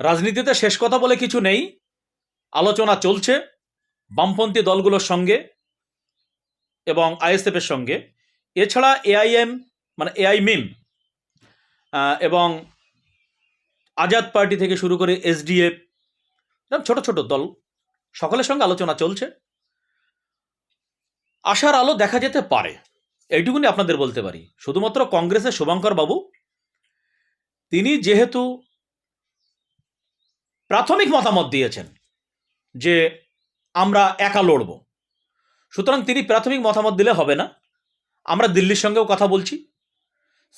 রাজনীতিতে শেষ কথা বলে কিছু নেই। আলোচনা চলছে বামপন্থী দলগুলোর সঙ্গে এবং আইএসএফের সঙ্গে। এছাড়া এআইএম মানে এআই মিম এবং আজাদ পার্টি থেকে শুরু করে এসডিএফ, এরকম ছোট ছোট দল, সকলের সঙ্গে আলোচনা চলছে। আশার আলো দেখা যেতে পারে, এইটুকুনি আপনাদের বলতে পারি। শুধুমাত্র কংগ্রেসের শুভঙ্কর বাবু, তিনি যেহেতু প্রাথমিক মতামত দিয়েছেন যে আমরা একা লড়ব। সুতরাং তিনি প্রাথমিক মতামত দিলে হবে না। আমরা দিল্লির সঙ্গেও কথা বলছি।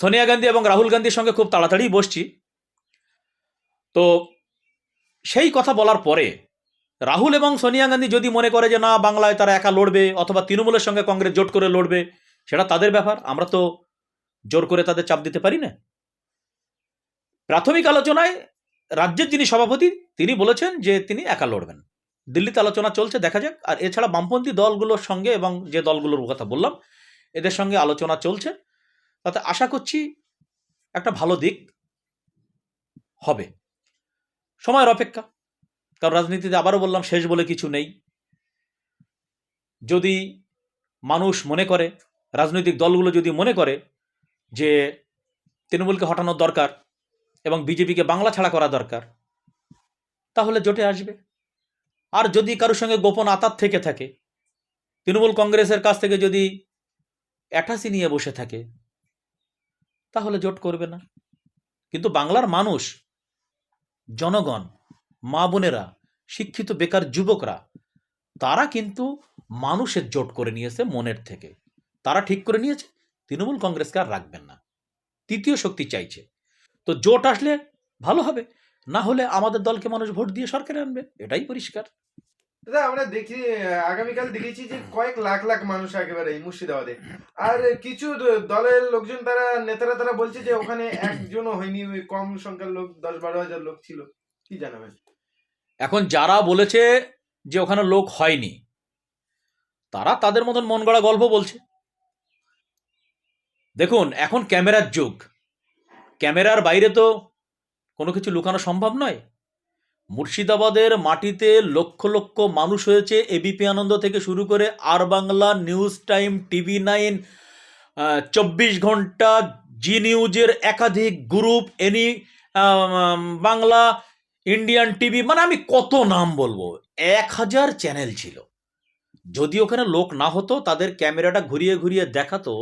সোনিয়া গান্ধী এবং রাহুল গান্ধীর সঙ্গে খুব তাড়াতাড়ি বসছি। তো সেই কথা বলার পরে রাহুল এবং সোনিয়া গান্ধী যদি মনে করে যে না, বাংলায় তারা একা লড়বে অথবা তৃণমূলের সঙ্গে কংগ্রেস জোট করে লড়বে, সেটা তাদের ব্যাপার। আমরা তো জোর করে তাদের চাপ দিতে পারি না। প্রাথমিক আলোচনায় রাজ্যের যিনি সভাপতি, তিনি বলেছেন যে তিনি একা লড়বেন। দিল্লিতে আলোচনা চলছে, দেখা যাক। আর এছাড়া বামপন্থী দলগুলোর সঙ্গে এবং যে দলগুলোর কথা বললাম, এদের সঙ্গে আলোচনা চলছে। তাতে আশা করছি একটা ভালো দিক হবে। সময়ের অপেক্ষা। কারণ রাজনীতিতে আবারও বললাম, শেষ বলে কিছু নেই। যদি মানুষ মনে করে, রাজনৈতিক দলগুলো যদি মনে করে যে তৃণমূলকে হটানোর দরকার এবং বিজেপিকে বাংলা ছাড়া করা দরকার, তাহলে জোটে আসবে। আর যদি কারোর সঙ্গে গোপন আতাত থেকে থাকে, তৃণমূল কংগ্রেসের কাছ থেকে যদি অ্যাটাসি নিয়ে বসে থাকে, তাহলে জোট করবে না। কিন্তু বাংলার মানুষ, জনগণ, মা বোনেরা, শিক্ষিত বেকার যুবকরা, তারা কিন্তু মানুষের জোট করে নিয়েছে মনের থেকে। তারা ঠিক করে নিয়েছে, তৃণমূল কংগ্রেসকে আর রাখবেন না। তৃতীয় শক্তি চাইছে তো জোট আসলে ভালো হবে। না হলে আমাদের দলকে মানুষ ভোট দিয়ে সরকারে আনবে। এটাই পরিষ্কার। দাদা আমরা দেখি আগামীকাল দেখেছি যে কয়েক লাখ লাখ মানুষ একেবারে মুর্শিদাবাদে। আর কিছু দলের লোকজন তারা নেতারা তারা বলছে যে ওখানে একজনও হয়নি ওই কম সংখ্যার লোক দশ বারো হাজার লোক ছিল। কি জানাবেন? এখন যারা বলেছে যে ওখানে লোক হয়নি তারা তাদের মতন মন গড়া গল্প বলছে। দেখুন এখন ক্যামেরার যুগ। ক্যামেরার বাইরে তো কোনো কিছু লুকানো সম্ভব নয়। মুর্শিদাবাদের মাটিতে লক্ষ লক্ষ মানুষ হয়েছে এবিপি আনন্দ থেকে শুরু করে আর Bangla news time, TV nine চব্বিশ ঘণ্টা, জি নিউজের একাধিক গ্রুপ, এনি বাংলা, ইন্ডিয়ান টিভি মানে আমি কত নাম বলব? এক হাজার চ্যানেল ছিল। যদি ওখানে লোক না হতো, তাদের ক্যামেরাটা ঘুরিয়ে ঘুরিয়ে দেখাতো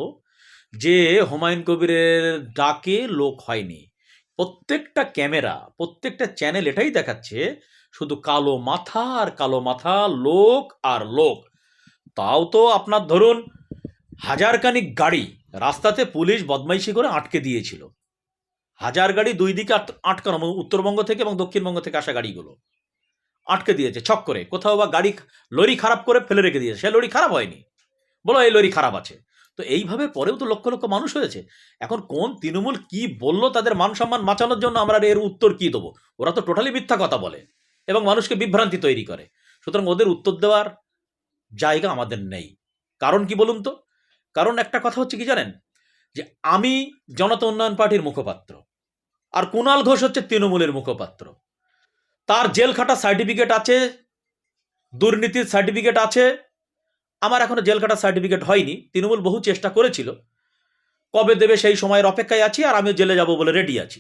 যে হুমায়ুন কবিরের ডাকে লোক হয়নি। প্রত্যেকটা ক্যামেরা, প্রত্যেকটা চ্যানেল এটাই দেখাচ্ছে, শুধু কালো মাথা আর কালো মাথা, লোক আর লোক। তাও তো আপনার ধরুন, হাজারখানিক গাড়ি রাস্তাতে পুলিশ বদমাইশি করে আটকে দিয়েছিল। হাজার গাড়ি দুই দিকে আট- আটকানো মানে উত্তরবঙ্গ থেকে এবং দক্ষিণবঙ্গ থেকে আসা গাড়িগুলো। আটকে দিয়েছে ছক করে কোথাও বা গাড়ি লরি খারাপ করে ফেলে রেখে দিয়েছে। সে লরি খারাপ হয়নি। বলো এই লরি খারাপ আছে। তো এইভাবে পরেও তো লক্ষ লক্ষ মানুষ হয়েছে। এখন কোন তৃণমূল কি বলল তাদের মান সম্মান বাঁচানোর জন্য আমরা এর উত্তর কি দেবো? ওরা তো টোটালি মিথ্যা কথা বলে এবং মানুষকে বিভ্রান্তি তৈরি করে। সুতরাং ওদের উত্তর দেওয়ার জায়গা আমাদের নেই। কারণ কি বলুন তো? কারণ একটা কথা হচ্ছে কি জানেন? যে আমি জনতা উন্নয়ন পার্টির মুখপাত্র আর কুণাল ঘোষ হচ্ছে তৃণমূলের মুখপাত্র। তার জেল খাটা সার্টিফিকেট আছে, দুর্নীতির সার্টিফিকেট আছে আমার এখনও জেল কাটার সার্টিফিকেট হয়নি। তৃণমূল বহু চেষ্টা করেছিল। কবে দেবে সেই সময়ের অপেক্ষায় আছি আর আমিও জেলে যাব বলে রেডি আছি।